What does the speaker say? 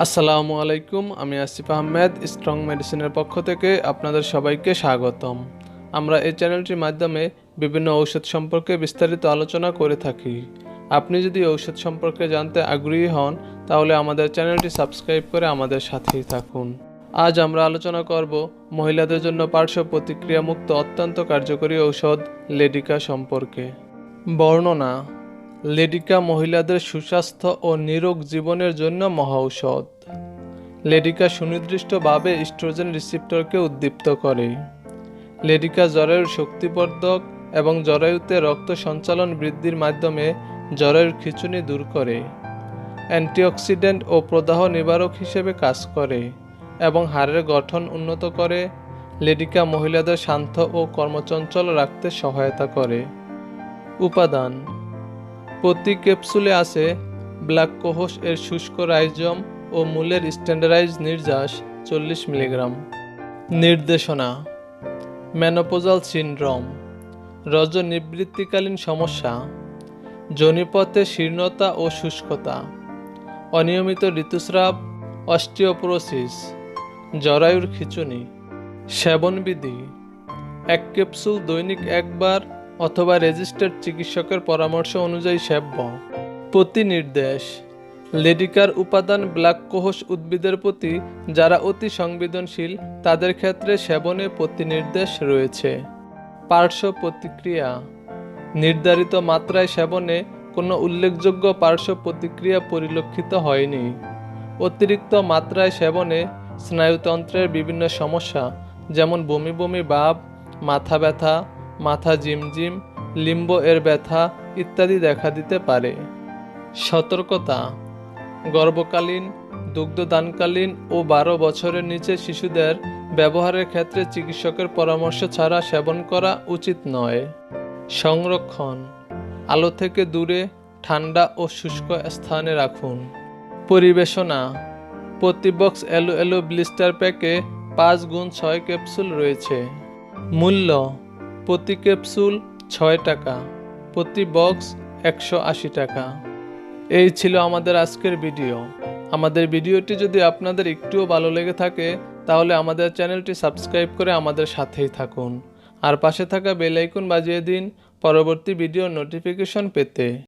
আসসালামু আলাইকুম, আমি আসিফ আহমেদ, স্ট্রং মেডিসিনের পক্ষ থেকে আপনাদের সবাইকে স্বাগতম। আমরা এই চ্যানেলটির মাধ্যমে বিভিন্ন ঔষধ সম্পর্কে বিস্তারিত আলোচনা করে থাকি। আপনি যদি ঔষধ সম্পর্কে জানতে আগ্রহী হন, তাহলে আমাদের চ্যানেলটি সাবস্ক্রাইব করে আমাদের সাথেই থাকুন। আজ আমরা আলোচনা করব মহিলাদের জন্য পার্শ্ব প্রতিক্রিয়ামুক্ত অত্যন্ত কার্যকরী ঔষধ লেডিকা সম্পর্কে। বর্ণনা লেডিকা মহিলাদের সুস্বাস্থ্য ও নিরোগ জীবনের জন্য মহা ঔষধ লেডিকা সুনির্দিষ্টভাবে ইস্ট্রোজেন রিসিপ্টরকে উদ্দীপ্ত করে। লেডিকা জ্বরের শক্তিবর্ধক এবং জরায়ুতে রক্ত সঞ্চালন বৃদ্ধির মাধ্যমে জ্বরের খিঁচুনি দূর করে। অ্যান্টিঅক্সিডেন্ট ও প্রদাহ নিবারক হিসেবে কাজ করে এবং হাড়ের গঠন উন্নত করে। লেডিকা মহিলাদের শান্ত ও কর্মচঞ্চল রাখতে সহায়তা করে। উপাদান প্রতি ক্যাপসুলে আছে ব্ল্যাক কোহস এর শুষ্ক রাইজম ও মূলের স্ট্যান্ডার্ডাইজ নির্যাস চল্লিশ মিলিগ্রাম। নির্দেশনা ম্যানোপোজাল সিন্ড্রোম রজ নিবৃত্তিকালীন সমস্যা, জনিপথে শীর্ণতা ও শুষ্কতা, অনিয়মিত ঋতুস্রাব, অস্টিওপোরোসিস, জরায়ুর খিচুনি, সেবনবিধি, এক ক্যাপসুল দৈনিক একবার অথবা রেজিস্টার্ড চিকিৎসকের পরামর্শ অনুযায়ী সেব্য প্রতিনির্দেশ, লেডিকার উপাদান ব্ল্যাক কোহস উদ্ভিদের প্রতি যারা অতি সংবেদনশীল, তাদের ক্ষেত্রে সেবনে প্রতিনির্দেশ রয়েছে। পার্শ্ব প্রতিক্রিয়া, নির্ধারিত মাত্রায় সেবনে কোনো উল্লেখযোগ্য পার্শ্ব প্রতিক্রিয়া পরিলক্ষিত হয়নি। অতিরিক্ত মাত্রায় সেবনে স্নায়ুতন্ত্রের বিভিন্ন সমস্যা, যেমন বমি বমি ভাব, মাথা ব্যথা মাথা জিমজিম, লিম্ব এর ব্যথা ইত্যাদি দেখা দিতে পারে। সতর্কতা। গর্ভকালীন, দুগ্ধদানকালীন ও বারো বছরের নিচে শিশুদের ব্যবহারের ক্ষেত্রে চিকিৎসকের পরামর্শ ছাড়া সেবন করা উচিত নয়। সংরক্ষণ। আলো থেকে দূরে, ঠান্ডা ও শুষ্ক স্থানে রাখুন। পরিবেশনা। প্রতি বক্স এলো এলো ব্লিস্টার প্যাকে পাঁচ গুণ ছয় ক্যাপসুল রয়েছে। মূল্য। প্রতি ক্যাপসুল ছয় টাকা, প্রতি বক্স একশো আশি টাকা। এই ছিল আমাদের আজকের ভিডিও। আমাদের ভিডিওটি যদি আপনাদের একটুও ভালো লেগে থাকে, তাহলে আমাদের চ্যানেলটি সাবস্ক্রাইব করে আমাদের সাথেই থাকুন। আর পাশে থাকা বেলাইকুন বাজিয়ে দিন পরবর্তী ভিডিওর নোটিফিকেশন পেতে।